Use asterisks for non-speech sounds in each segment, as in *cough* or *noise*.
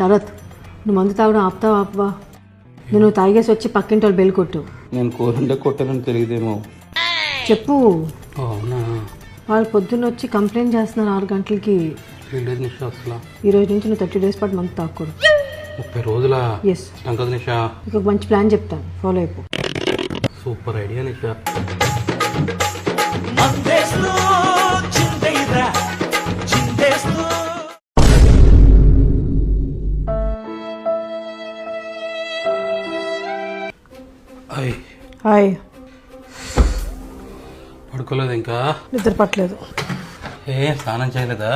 శరత్ నువ్వు మందు తాగడం ఆపుతావా ఆపవా? నేను తాగేసి వచ్చి పక్కింటి వాళ్ళు బెల్ కొట్టు. నేను కోరుంటే కొట్టానని తెలియదేమో. చెప్పు. అవునా? వాళ్ళు పొద్దున్న వచ్చి కంప్లైంట్ చేస్తున్నారు ఆరు గంటలకి. అసలు. ఈ రోజు నుంచి నువ్వు థర్టీ డేస్ పాటు మందు తాగకూడదు. ముప్పై రోజుల? ఎస్ కదా నిషా. నీకు ఒక మంచి ప్లాన్ చెప్తాను. ఫాలో అయిపో. Super idea Nisha. అయ్ హాయ్. పడుకోలేదు ఇంకా? నిద్ర పట్టలేదు. ఏ స్నానం చేయలేదా?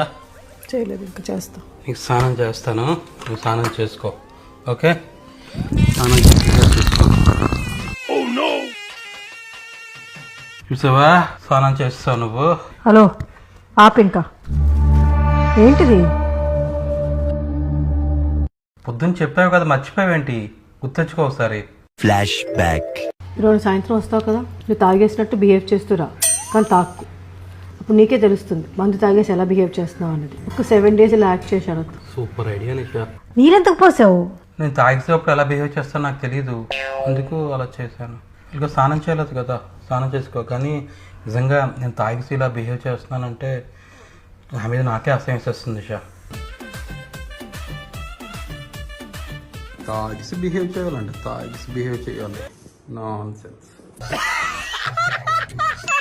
చేయలేదు ఇంకా చేస్తా. నీకు స్నానం చేస్తాను. నువ్వు స్నానం చేసుకో. ఓకే? స్నానం చేసి చేసుకో. చూసావా? స్నానం చేస్తావు నువ్వు. హలో ఆపు ఇంకా. ఏంటిది? పొద్దున్న చెప్పావు కదా మర్చిపోయావేంటి? గుర్తెచ్చుకో ఒకసారి. ఫ్లాష్ బ్యాక్ ఈరోజు సాయంత్రం వస్తావు కదా? నువ్వు తాగేసినట్టు బిహేవ్ చేస్తురా. కానీ తాక్కు అప్పుడు నీకే తెలుస్తుంది మందు తాగేసి ఎలా బిహేవ్ చేస్తున్నావు అన్నది. ఒక సెవెన్ డేస్ ఇలా యాక్ట్ చేశాడు సూపర్ ఐడియా నిషా. నీరెంతకు పోసావు? నేను తాగేసేటప్పుడు ఎలా బిహేవ్ చేస్తానో నాకు తెలియదు అందుకు అలా చేశాను. ఇంకా స్నానం చేయలేదు కదా? స్నానం చేసుకో. కానీ నిజంగా నేను తాగేసి ఇలా బిహేవ్ చేస్తున్నానంటే నా మీద నాకే అసహ్యం వేసేస్తుంది నిషా. తాగిసి బిహేవ్ చేయాలండి తాగిసి బిహేవ్ చేయాలి. Non sense *laughs*